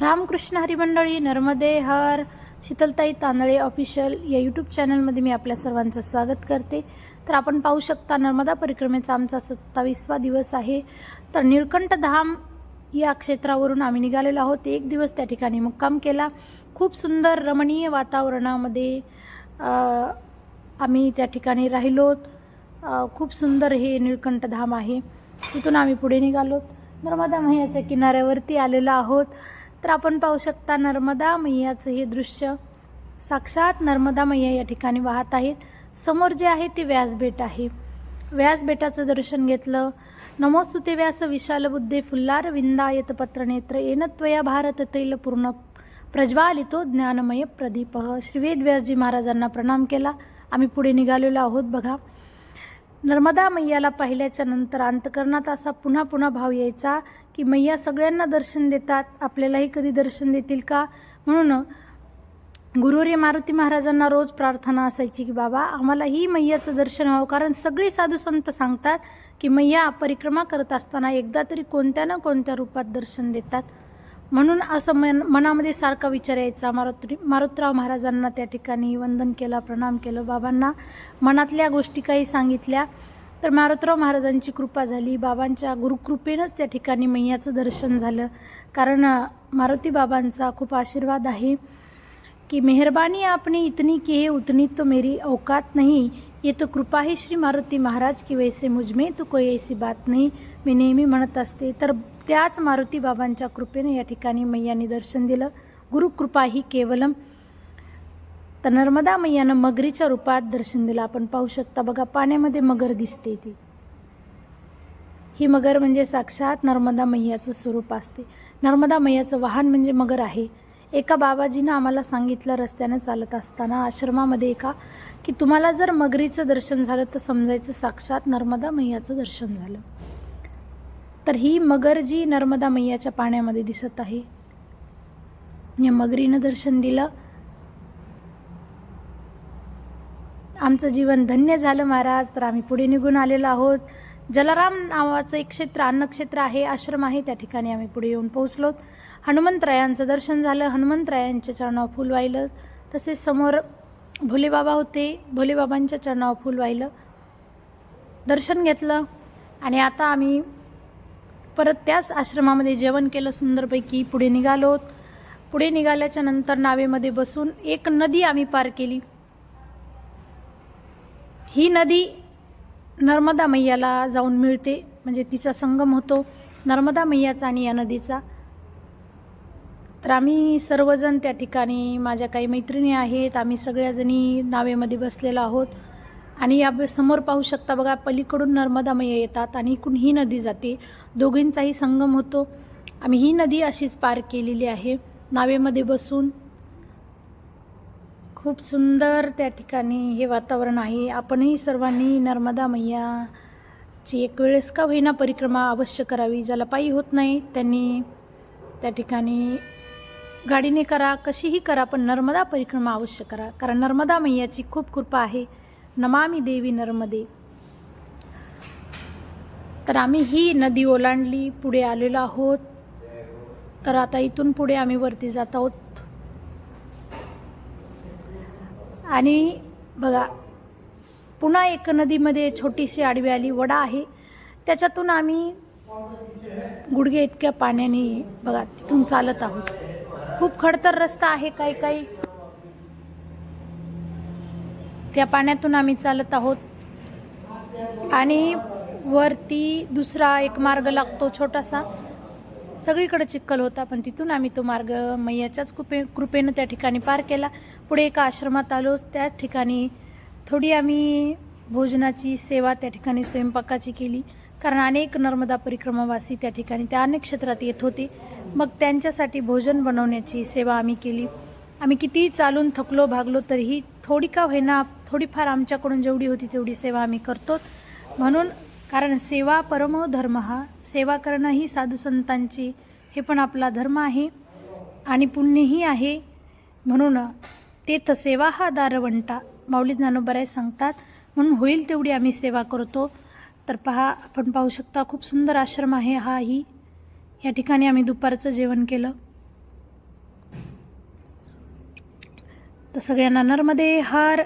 रामकृष्ण हरिमंडळी नर्मदे हर शीतलताई तांदळे ऑफिशियल या यूट्यूब चॅनलमध्ये मी आपल्या सर्वांचं स्वागत करते. तर आपण पाहू शकता नर्मदा परिक्रमेचा आमचा सत्तावीसवा दिवस आहे. तर निळकंठ धाम या क्षेत्रावरून आम्ही निघालेलो आहोत. एक दिवस त्या ठिकाणी मुक्काम केला. खूप सुंदर रमणीय वातावरणामध्ये आम्ही त्या ठिकाणी राहिलोत खूप सुंदर हे निळकंठ धाम आहे. तिथून आम्ही पुढे निघालोत नर्मदा मैयाच्या किनाऱ्यावरती आलेलो आहोत. तर आपण पाहू शकता नर्मदा मैयाचं हे दृश्य. साक्षात नर्मदा मैया या ठिकाणी वाहत आहेत. समोर जे आहे ते व्यासबेट आहे. व्यासबेटाचं दर्शन घेतलं. नमोस्तुते व्यास विशाल बुद्धे फुल्लार विंदायत पत्रनेत्र येन त्वया भारत तैल पूर्ण प्रज्वालितो ज्ञानमय प्रदीप. श्रीवेद व्यासजी महाराजांना प्रणाम केला. आम्ही पुढे निघालेलो आहोत. बघा. नर्मदा मैयाला पाहिल्याच्या नंतर अंतकरणात असा पुन्हा पुन्हा भाव यायचा की मैया सगळ्यांना दर्शन देतात. आपल्यालाही कधी दर्शन देतील का? म्हणून गुरुरी मारुती महाराजांना रोज प्रार्थना असायची की बाबा आम्हाला ही मैयाचं दर्शन व्हावं. कारण सगळे साधू संत सांगतात की मैया परिक्रमा करत असताना एकदा तरी कोणत्या ना कोणत्या रूपात दर्शन देतात. म्हणून असं मन मनामध्ये सारखा विचार यायचा. मारुत्री मारुतराव महाराजांना त्या ठिकाणी वंदन केलं प्रणाम केलं. बाबांना मनातल्या गोष्टी काही सांगितल्या तर मारुतराव महाराजांची कृपा झाली. बाबांच्या गुरुकृपेनंच त्या ठिकाणी मैयाचं दर्शन झालं. कारण मारुती बाबांचा खूप आशीर्वाद आहे की मेहरबानी आपने इतनी की है उतनी तो मेरी औकात नहीं. ये तो कृपा ही श्री मारुती महाराज की वैसे मुझमे तो कोई ऐसी बात नाही. मी नेहमी म्हणत असते. तर त्याच मारुती बाबांच्या कृपेने या ठिकाणी मैयाने दर्शन दिलं. गुरुकृपा ही केवलम तर नर्मदा मैयानं मगरीच्या रूपात दर्शन दिलं. आपण पाहू शकता बघा पाण्यामध्ये मगर दिसते ती. ही मगर म्हणजे साक्षात नर्मदा मैयाचं स्वरूप असते. नर्मदा मैयाचं वाहन म्हणजे मगर आहे. एका बाबाजीनं आम्हाला सांगितलं रस्त्यानं चालत असताना आश्रमामध्ये एका की तुम्हाला जर मगरीचं दर्शन झालं तर समजायचं साक्षात नर्मदा मैयाचं दर्शन झालं. तर ही मगर जी नर्मदा मैयाच्या पाण्यामध्ये दिसत आहे. या मगरीनं दर्शन दिलं. आमचं जीवन धन्य झालं महाराज तर आम्ही पुढे निघून आलेलो आहोत. जलाराम नावाचं एक क्षेत्र अन्नक्षेत्र आहे आश्रम आहे त्या ठिकाणी आम्ही पुढे येऊन पोहोचलो. हनुमंतरायांचं दर्शन झालं हनुमंतरायांच्या चरणावर फुल वाहिलं. तसेच समोर भोलेबाबा होते भोलेबाबांच्या चरणावर फुल वाहिलं. दर्शन घेतलं. आणि आता आम्ही परत त्याच आश्रमामध्ये जेवण केलं सुंदरपैकी. पुढे निघालोत पुढे निघाल्याच्या नंतर नावेमध्ये बसून एक नदी आम्ही पार केली. ही नदी नर्मदा मैयाला जाऊन मिळते. म्हणजे तिचा संगम होतो नर्मदा मैयाचा आणि या नदीचा. तर आम्ही सर्वजण त्या ठिकाणी माझ्या काही मैत्रिणी आहेत आम्ही सगळ्याजणी नावेमध्ये बसलेलो आहोत. आणि या समोर पाहू शकता बघा पलीकडून नर्मदा मैया येतात आणि इकडून ही नदी जाते. दोघींचाही संगम होतो. आम्ही ही नदी अशीच पार केलेली आहे. नावेमध्ये बसून खूप सुंदर त्या ठिकाणी हे वातावरण आहे. आपणही सर्वांनी नर्मदा मैयाची एक वेळेस का होईना परिक्रमा अवश्य करावी. ज्याला पायी होत नाही त्यांनी त्या ठिकाणी गाडीने करा कशीही करा पण नर्मदा परिक्रमा अवश्य करा. कारण नर्मदा मैयाची खूप कृपा आहे. नमामी देवी नर्मदे. तर आम्ही ही नदी ओलांडली पुढे आलेलो आहोत. तर आता इथून पुढे आम्ही वरती जात आहोत. आणि बघा पुन्हा एक नदीमध्ये छोटीशी आडवी आली वडा आहे. त्याच्यातून आम्ही गुडघे इतक्या पाण्याने बघा तिथून चालत आहोत. खूप खडतर रस्ता आहे काही काही. त्या पाण्यातून आम्ही चालत आहोत. आणि वरती दुसरा एक मार्ग लागतो छोटासा. सगळीकडे चिखल होता पण तिथून आम्ही तो मार्ग मैयाच्याच कृपे कृपेनं त्या ठिकाणी पार केला. पुढे एका आश्रमात आलो. त्याच ठिकाणी थोडी आम्ही भोजनाची सेवा त्या ठिकाणी स्वयंपाकाची केली. कारण अनेक नर्मदा परिक्रमावासी त्या ठिकाणी त्या अनेक क्षेत्रात येत होते. मग त्यांच्यासाठी भोजन बनवण्याची सेवा आम्ही केली. आम्ही कितीही चालून थकलो भागलो तरीही थोडी का होईना थोडीफार आमच्याकडून जेवढी होती तेवढी सेवा आम्ही करतो. म्हणून कारण सेवा परमो धर्म हा सेवा करणं ही साधू संतांची हे पण आपला धर्म आहे आणि पुण्यही आहे. म्हणून ते तर सेवा हा दारवंटा माऊली ज्ञानोबराय सांगतात. म्हणून होईल तेवढी आम्ही सेवा करतो. तर पहा आपण पाहू शकता खूप सुंदर आश्रम आहे हा ही. या ठिकाणी आम्ही दुपारचं जेवण केलं. तर सगळ्यांना नर्मदे हर